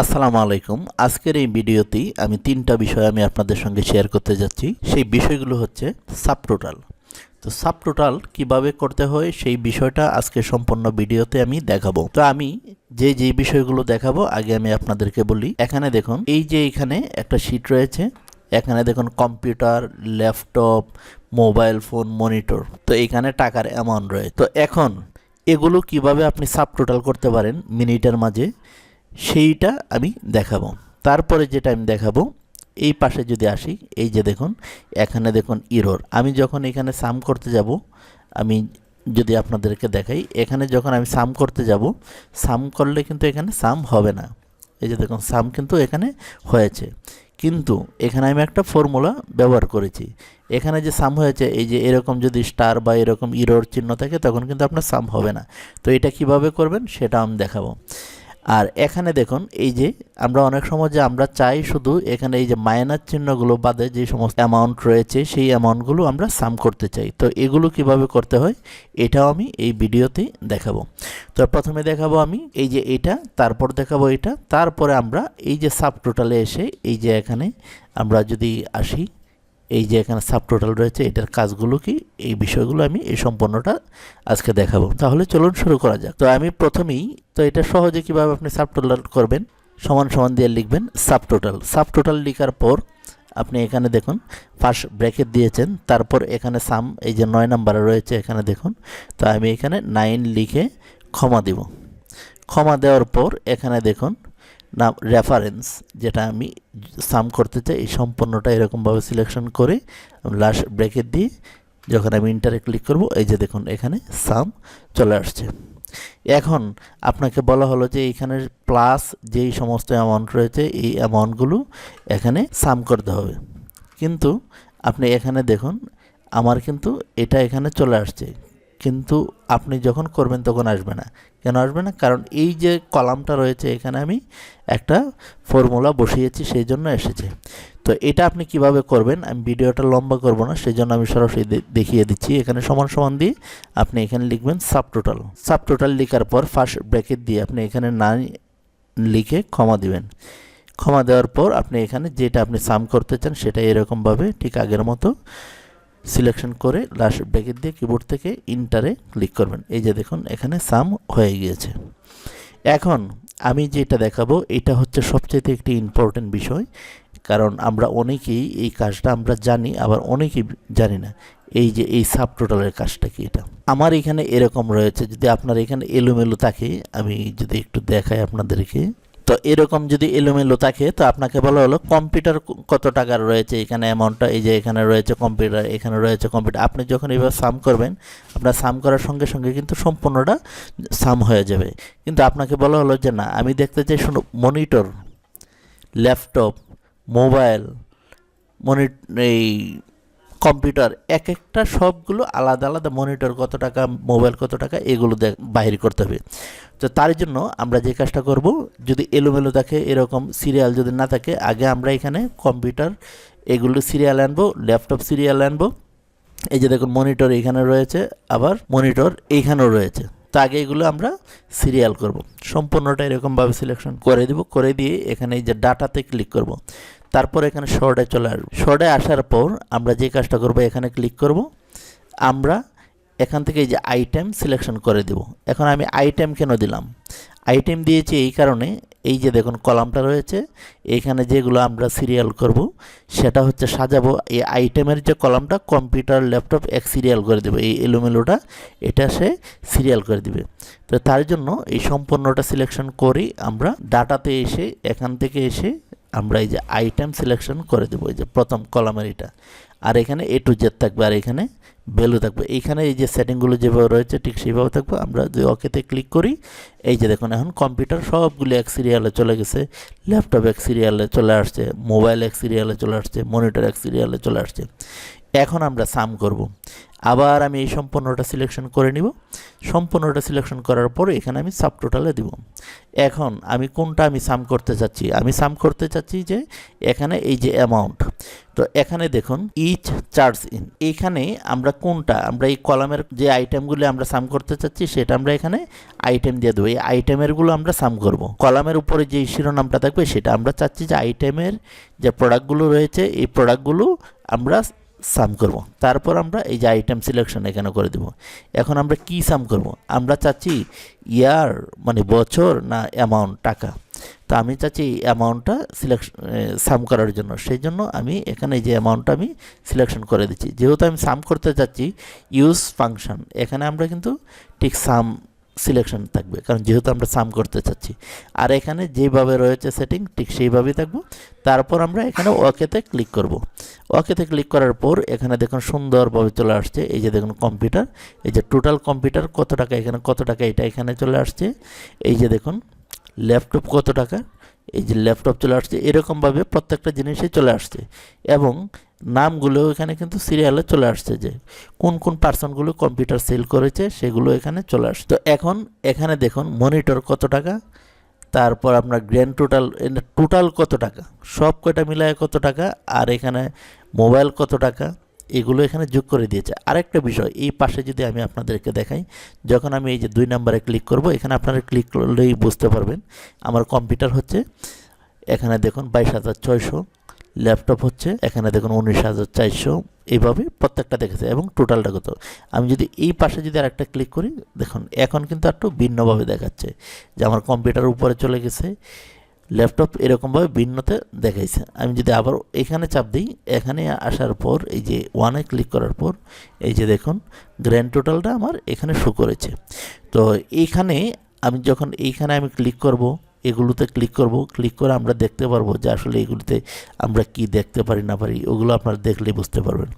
আসসালামু আলাইকুম। আজকের এই ভিডিওতেই আমি তিনটা বিষয় আমি আপনাদের সঙ্গে শেয়ার করতে যাচ্ছি। সেই বিষয়গুলো হচ্ছে সাবটোটাল তো সাবটোটাল কীভাবে করতে হয় সেই বিষয়টা আজকে সম্পূর্ণ ভিডিওতে আমি দেখাবো। তো আমি যে যে বিষয়গুলো দেখাবো, আগে আমি আপনাদেরকে বলি। এখানে দেখুন, এই যে এখানে একটা শীট রয়েছে। এখানে দেখুন computer laptop mobile phone monitor তো এখানে টাকার অ্যামাউন্ট রয়েছে। তো এখন এগুলো কীভাবে আপনি সাবটোটাল করতে পারেন মিনিটের মাঝে? সেইটা আমি দেখাবো। তারপরে যেটা আমি দেখাবো, এই পাশে যদি আসি, এই যে দেখুন, এখানে দেখুন ইরোর আমি যখন এখানে সাম করতে যাব, আমি যদি আপনাদেরকে দেখাই, এখানে যখন আমি সাম করতে যাব সাম করলে কিন্তু এখানে সাম হবে না। এই যে দেখুন সাম কিন্তু এখানে হয়েছে। কিন্তু এখানে আমি একটা ফর্মুলা ব্যবহার করেছি। এখানে যে সাম হয়েছে, এই যে এরকম যদি স্টার বা এরকম ইরোর চিহ্ন থাকে, তখন কিন্তু আপনার সাম হবে না। তো এটা কীভাবে করবেন, সেটা আমি দেখাবো। আর এখানে দেখুন, এই যে আমরা অনেক সময় যে আমরা চাই শুধু এখানে এই যে মাইনাস চিহ্নগুলো বাদে যে সমস্ত অ্যামাউন্ট রয়েছে, সেই অ্যামাউন্টগুলো আমরা সাম করতে চাই। তো এগুলো কীভাবে করতে হয়, এটাও আমি এই ভিডিওতে দেখাবো। তো প্রথমে দেখাবো আমি এই যে এটা, তারপর দেখাবো এটা, তারপরে আমরা এই যে সাব টোটালে এসে এই যে এখানে আমরা যদি আসি এই যে এখানে সাব টোটাল রয়েছে, এটার কাজগুলো কি? এই বিষয়গুলো আমি, এই সম্পূর্ণটা আজকে দেখাবো। তাহলে চলুন শুরু করা যাক। তো আমি প্রথমেই, তো এটা সহজে কীভাবে আপনি সাব টোটাল করবেন? সমান সমান দিয়ে লিখবেন সাব টোটাল সাব টোটাল লেখার পর আপনি এখানে দেখুন ফার্স্ট ব্র্যাকেট দিয়েছেন, তারপর এখানে সাম এই যে নয় নাম্বারে রয়েছে এখানে দেখুন, তো আমি এখানে নাইন লিখে ক্ষমা দিব। ক্ষমা দেওয়ার পর এখানে দেখুন না রেফারেন্স যেটা আমি সাম করতে চাই, এই সম্পূর্ণটা এরকমভাবে সিলেকশন করে লাস্ট ব্রেকেট দিয়ে যখন আমি ইন্টারে ক্লিক করব, এই যে দেখুন এখানে সাম চলে আসছে। এখন আপনাকে বলা হলো যে এখানে প্লাস যেই সমস্ত অ্যামাউন্ট রয়েছে, এই অ্যামাউন্টগুলো এখানে সাম করতে হবে। কিন্তু আপনি এখানে দেখুন, আমার কিন্তু এটা এখানে চলে আসছে। কিন্তু আপনি যখন করবেন তখন আসবে না। কেন আসবে না? কারণ এই যে কলামটা রয়েছে এখানে আমি একটা ফর্মুলা বসিয়েছি, সেই জন্য এসেছে। তো এটা আপনি কীভাবে করবেন? আমি ভিডিওটা লম্বা করব না সেই জন্য আমি সরাসরি দেখিয়ে দিচ্ছি। এখানে সমান সমান দিয়ে আপনি এখানে লিখবেন সাব টোটাল সাব টোটাল লেখার পর ফার্স্ট ব্র্যাকেট দিয়ে আপনি এখানে না লিখে ক্ষমা দিবেন। ক্ষমা দেওয়ার পর আপনি এখানে যেটা আপনি সাম করতে চান, সেটা এরকমভাবে ঠিক আগের মতো সিলেকশন করে লাস্ট ব্র্যাকেট দিয়ে কিবোর্ড থেকে ইন্টারে ক্লিক করবেন। এই যে দেখুন, এখানে সাম হয়ে গিয়েছে। এখন আমি যেটা দেখাবো, এটা হচ্ছে সবচেয়ে একটি ইম্পর্টেন্ট বিষয়, কারণ আমরা অনেকেই এই কাজটা আমরা জানি, আবার অনেকেই জানি না এই যে এই সাব টোটালের কাজটা কি এটা। আমার এখানে এরকম রয়েছে, যদি আপনার এখানে এলোমেলো থাকে, আমি যদি একটু দেখাই আপনাদেরকে। তো এরকম যদি এলোমেলো থাকে, তো আপনাকে বলা হলো কম্পিউটার কত টাকার রয়েছে এখানে অ্যামাউন্টটা এই যে এখানে রয়েছে কম্পিউটার এখানে রয়েছে কম্পিউটার আপনি যখন এইভাবে সাম করবেন, আপনার সাম করার সঙ্গে সঙ্গে কিন্তু সম্পূর্ণটা সাম হয়ে যাবে। কিন্তু আপনাকে বলা হলো যে না, আমি দেখতে চাই শুনো মনিটর ল্যাপটপ মোবাইল মনি এই কম্পিউটার এক একটা সবগুলো আলাদা আলাদা মনিটর কত টাকা, মোবাইল কত টাকা, এগুলো দেখ, বাহির করতে হবে। তো তার জন্য আমরা যে কাজটা করব, যদি এলোমেলো থাকে এরকম সিরিয়াল যদি না থাকে, আগে আমরা এখানে কম্পিউটার, এগুলো সিরিয়াল আনব, ল্যাপটপ সিরিয়াল আনব। এই যে দেখুন, মনিটর এখানে রয়েছে, আবার মনিটর এইখানেও রয়েছে। তো আগে এগুলো আমরা সিরিয়াল করব। সম্পূর্ণটা এরকমভাবে সিলেকশন করে দিব, করে দিয়ে এখানে এই যে ডাটাতে ক্লিক করব। তারপর এখানে শর্টে চলে আসব। শর্টে আসার পর আমরা যে কাজটা করব, এখানে ক্লিক করব। আমরা এখান থেকে এই যে আইটেম সিলেকশন করে দেব। এখন আমি আইটেম কেন দিলাম? আইটেম দিয়েছি এই কারণে, এই যে দেখুন কলামটা রয়েছে এইখানে যেগুলো আমরা সিরিয়াল করব, সেটা হচ্ছে সাজাবো। এই আইটেমের যে কলামটা কম্পিউটার ল্যাপটপ এক সিরিয়াল করে দেবে। এই এলোমেলোটা, এটা সে সিরিয়াল করে দিবে। তো তার জন্য এই সম্পূর্ণটা সিলেকশন করি আমরা ডাটাতে এসে, এখান থেকে এসে আমরা এই যে আইটেম সিলেকশন করে দেবো, এই যে প্রথম কলামের এটা। আর এখানে এ টু জেড থাকবে, আর এখানে ভ্যালু থাকবে। এইখানে এই যে সেটিংগুলো যেভাবে রয়েছে, ঠিক সেইভাবে থাকবে। আমরা যদি অকেতে ক্লিক করি, এই যে দেখুন এখন কম্পিউটার সবগুলি এক সিরিয়ালে চলে গেছে। ল্যাপটপ এক সিরিয়ালে চলে আসছে মোবাইল এক সিরিয়ালে চলে আসছে মনিটর এক সিরিয়ালে চলে আসছে। এখন আমরা সাম করব। আবার আমি এই সম্পূর্ণটা সিলেকশন করে নিব। সম্পূর্ণটা সিলেকশন করার পর এখানে আমি সাব টোটালে দিব। এখন আমি কোনটা আমি সাম করতে চাচ্ছি? আমি সাম করতে চাচ্ছি যে এখানে এই যে অ্যামাউন্ট তো এখানে দেখুন ইচ চার্জ ইন এইখানে আমরা কোনটা, আমরা এই কলামের যে আইটেমগুলো আমরা সাম করতে চাচ্ছি, সেটা আমরা এখানে আইটেম দিয়ে দেবো। এই আইটেমেরগুলো আমরা সাম করব। কলামের উপরে যে শিরোনামটা থাকবে, সেটা আমরা চাচ্ছি যে আইটেমের যে প্রোডাক্টগুলো রয়েছে, এই প্রোডাক্টগুলো আমরা সাম করব। তারপর আমরা এই যে আইটেম সিলেকশন এখানে করে দেব। এখন আমরা কি সাম করব? আমরা চাচ্ছি ইয়ার মানে বছর না অ্যামাউন্ট টাকা। তো আমি চাচ্ছি অ্যামাউন্টটা সিলেকশন সাম করার জন্য। সেই জন্য আমি এখানে যে অ্যামাউন্টটা আমি সিলেকশন করে দিচ্ছি। যেহেতু আমি সাম করতে চাচ্ছি ইউজ ফাংশন এখানে আমরা কিন্তু ঠিক সাম সিলেকশন থাকবে, কারণ যেহেতু আমরা সাম করতে চাচ্ছি। আর এখানে যেভাবে রয়েছে সেটিং ঠিক সেইভাবেই থাকব। তারপর আমরা এখানে ওকেতে ক্লিক করব। ওকেতে ক্লিক করার পর এখানে দেখুন সুন্দরভাবে চলে আসছে। এই যে দেখুন কম্পিউটার এই যে টোটাল কম্পিউটার কত টাকা এখানে, কত টাকা এটা এখানে চলে আসছে। এই যে দেখুন ল্যাপটপ কত টাকা? এই যে ল্যাপটপ চলে আসছে। এরকমভাবে প্রত্যেকটা জিনিসই চলে আসছে। এবং নামগুলো এখানে কিন্তু সিরিয়ালে চলে আসছে যে কোন কোন পার্সনগুলো কম্পিউটার সেল করেছে সেগুলো এখানে চলে আসছে। তো এখন এখানে দেখুন মনিটর কত টাকা, তারপর আপনার গ্র্যান্ড টোটাল টোটাল কত টাকা, সব কয়টা মিলায় কত টাকা, আর এখানে মোবাইল কত টাকা, এগুলো এখানে যোগ করে দিয়েছে। আরেকটা বিষয়, এই পাশে যদি আমি আপনাদেরকে দেখাই, যখন আমি এই যে দুই নম্বরে ক্লিক করব, এখানে আপনারা ক্লিক করলেই বুঝতে পারবেন, আমার কম্পিউটার হচ্ছে, এখানে দেখুন বাইশ হাজার ছয়শো ল্যাপটপ হচ্ছে, এখানে দেখুন উনিশ হাজার চারশো, এইভাবে প্রত্যেকটা দেখেছে এবং টোটালটা কত। আমি যদি এই পাশে যদি আরেকটা ক্লিক করি, দেখুন এখন কিন্তু একটু ভিন্নভাবে দেখাচ্ছে, যে আমার কম্পিউটার উপরে চলে গেছে, ল্যাপটপ এরকমভাবে ভিন্নতে দেখাইছে। আমি যদি আবার এখানে চাপ দিই, এখানে আসার পর, এই যে ওয়ানে ক্লিক করার পর, এই যে দেখুন গ্র্যান্ড টোটালটা আমার এখানে শো করেছে। তো এইখানে আমি যখন এইখানে আমি ক্লিক করব এগুলোতে ক্লিক করব। ক্লিক করে আমরা দেখতে পারব যে আসলে এগুলিতে আমরা কি দেখতে পারি, না পারি, ওগুলো আপনারা দেখলে বুঝতে পারবেন।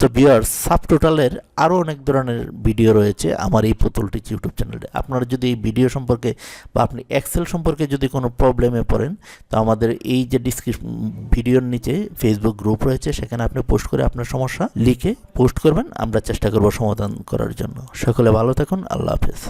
তো বিয়ার সাব টোটালের আরও অনেক ধরনের ভিডিও রয়েছে আমার এই পুতুল টিচ ইউটিউব চ্যানেলে। আপনারা যদি এই ভিডিও সম্পর্কে বা আপনি এক্সেল সম্পর্কে যদি কোনো প্রবলেমে পড়েন, তো আমাদের এই যে ডিসক্রিপশন ভিডিওর নিচে ফেসবুক গ্রুপ রয়েছে, সেখানে আপনি পোস্ট করে আপনার সমস্যা লিখে পোস্ট করবেন, আমরা চেষ্টা করব সমাধান করার জন্য। সকলে ভালো থাকুন, আল্লাহ হাফেজ।